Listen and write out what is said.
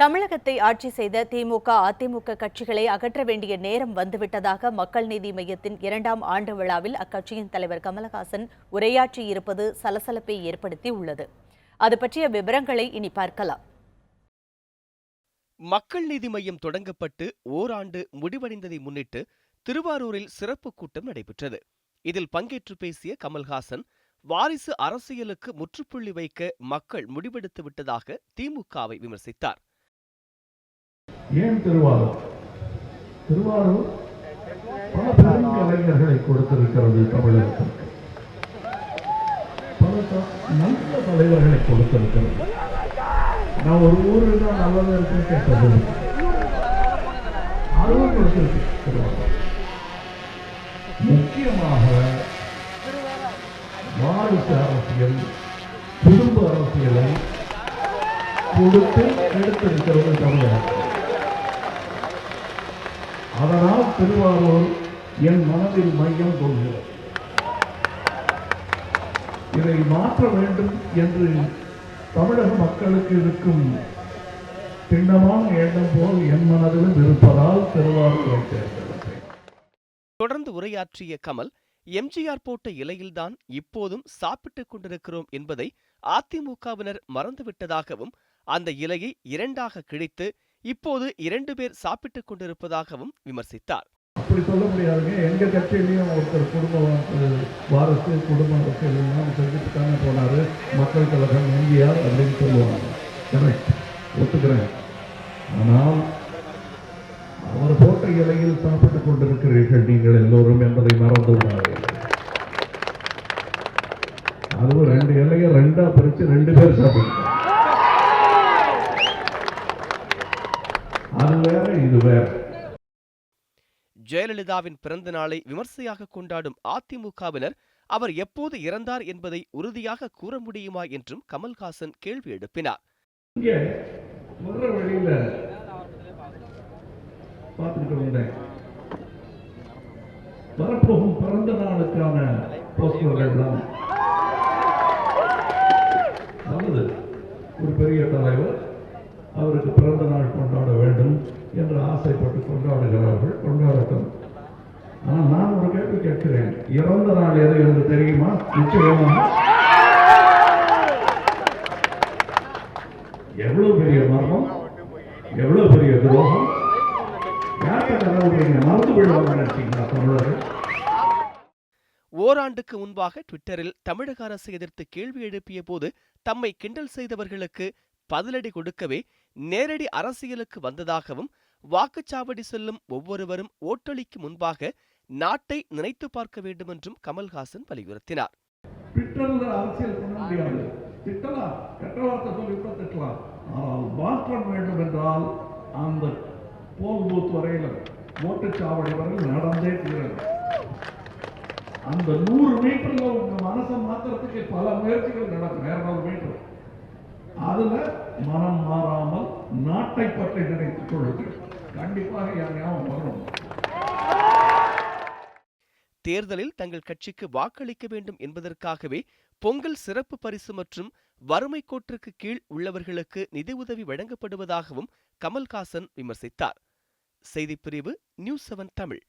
தமிழகத்தை ஆட்சி செய்த திமுக அதிமுக கட்சிகளை அகற்ற வேண்டிய நேரம் வந்துவிட்டதாக மக்கள் நீதி மையத்தின் இரண்டாம் ஆண்டு விழாவில் அக்கட்சியின் தலைவர் கமலஹாசன் உரையாற்றியிருப்பது சலசலப்பை ஏற்படுத்தி உள்ளது அது பற்றிய விவரங்களை இனி பார்க்கலாம். மக்கள் நீதி மையம் தொடங்கப்பட்டு ஓராண்டு முடிவடைந்ததை முன்னிட்டு திருவாரூரில் சிறப்பு கூட்டம் நடைபெற்றது. இதில் பங்கேற்று பேசிய கமல்ஹாசன் வாரிசு அரசியலுக்கு முற்றுப்புள்ளி வைக்க மக்கள் முடிவெடுத்து விட்டதாக திமுகவை விமர்சித்தார். ஏன் திருவாரூர்? திருவாரூர் பல பெரும் கலைஞர்களை கொடுத்திருக்கிறது தமிழகத்திற்கு பல நல்ல தலைவர்களை கொடுத்திருக்கிறது. நான் ஒரு ஊரில் தான் நல்லது இருக்குன்னு கேட்டது. அதுவும் கொடுத்திருக்கு திருவாரூர். முக்கியமாக வாரிசு அரசியல் குடும்ப அரசியலை கொடுத்து எடுத்திருக்கிறது தமிழகம் அதனால் திருவாரூர் என் மனதில் மையம் கொள்கிறது. இதை மாற்ற வேண்டும் என்று தமிழக மக்களுக்கு இருக்கும் திண்ணமான எண்ணம் போல் என் மனதிலும் இருப்பதால் திருவாரூரை தேர்ந்தெடுத்தேன். தொடர்ந்து உரையாற்றிய கமல் எம்ஜிஆர் போட்ட இலையில்தான் இப்போதும் சாப்பிட்டுக் கொண்டிருக்கிறோம் என்பதை அதிமுகவினர் மறந்துவிட்டதாகவும் அந்த இலையை இரண்டாக கிழித்து இப்போது இரண்டு பேர் சாப்பிட்டுக் கொண்டிருப்பதாகவும் விமர்சித்தார். அப்படி சொல்ல முடியாதுங்க எங்க கட்சியிலையும் ஒருத்தர் குடும்பம் வாரசு குடும்ப அரசியல் எல்லாம் செஞ்சுட்டு தானே போனாரு. மக்கள் கழகம் எம்ஜிஆர் அப்படின்னு சொல்லுவாங்க. கரெக்ட் ஒத்துக்கிறேன். ஆனால் அவர் போட்ட இலையில் சாப்பிட்டுக் கொண்டிருக்கிறீர்கள் நீங்கள் எல்லோரும் என்பதை மறந்து விடாதீர்கள். அதுவும் ரெண்டு இலையை ரெண்டா பிரிச்சு ரெண்டு பேர் சாப்பிடுங்க அது வேற இது வேற. ஜெயலலிதாவின் பிறந்த நாளை விமர்சையாக கொண்டாடும் அதிமுகவினர் அவர் எப்போது இறந்தார் என்பதை உறுதியாக கூற முடியுமா என்றும் கமல்ஹாசன் கேள்வி எழுப்பினார். வரப்போகும் பிறந்த நாளுக்கான நல்லது ஒரு பெரிய தலைவர் அவருக்கு பிறந்த என்று ஆசைப்பட்டு கொண்டாடுகிறார்கள் கொண்டாடட்டும். ஆனால் நான் ஒரு கேள்வி கேட்கிறேன். இறந்த நாள் எது என்று தெரியுமா? நிச்சயமாக எவ்வளவு பெரிய மர்மம்? எவ்வளவு பெரிய துரோகம்? யார்கிட்ட கடவுள் மறந்து விடுவாங்க நினைச்சீங்களா தமிழர்கள் ஓராண்டுக்கு முன்பாக ட்விட்டரில் தமிழக அரசு எதிர்த்து கேள்வி எழுப்பிய போது தம்மை கிண்டல் செய்தவர்களுக்கு பதிலடி கொடுக்கவே நேரடி அரசியலுக்கு வந்ததாகவும் வாக்குச்சாவடி செல்லும் ஒவ்வொருவரும் ஓட்டளிக்கு முன்பாக நாட்டை நினைத்து பார்க்க வேண்டுமென்றும் கமல்ஹாசன் வலியுறுத்தினார். அரசியல் பண்ண முடியாது. திட்டலாம் கெட்ட வார்த்தை சொல்லி கூட திட்டலாம். ஆனால் மாற்றம் வேண்டும் என்றால் அந்த போல் பூத் ஓட்டுச்சாவடி வரையில் நடந்தே தீரணும். அந்த நூறு மீட்டர்ல உங்க மனசை மாத்திரத்துக்கு பல முயற்சிகள் நடக்கும். இரநூறு மீட்டர். அதுல மனம் மாறாமல் நாட்டை பற்றி நினைத்துக் கொள்ளுங்கள். கண்டிப்பாக என் ஞாபகம் வரும் தேர்தலில் தங்கள் கட்சிக்கு வாக்களிக்க வேண்டும் என்பதற்காகவே பொங்கல் சிறப்பு பரிசு மற்றும் வறுமை கோட்டிற்கு கீழ் உள்ளவர்களுக்கு நிதியுதவி வழங்கப்படுவதாகவும் கமல்ஹாசன் விமர்சித்தார். செய்திப்பிரிவு நியூஸ் செவன் தமிழ்.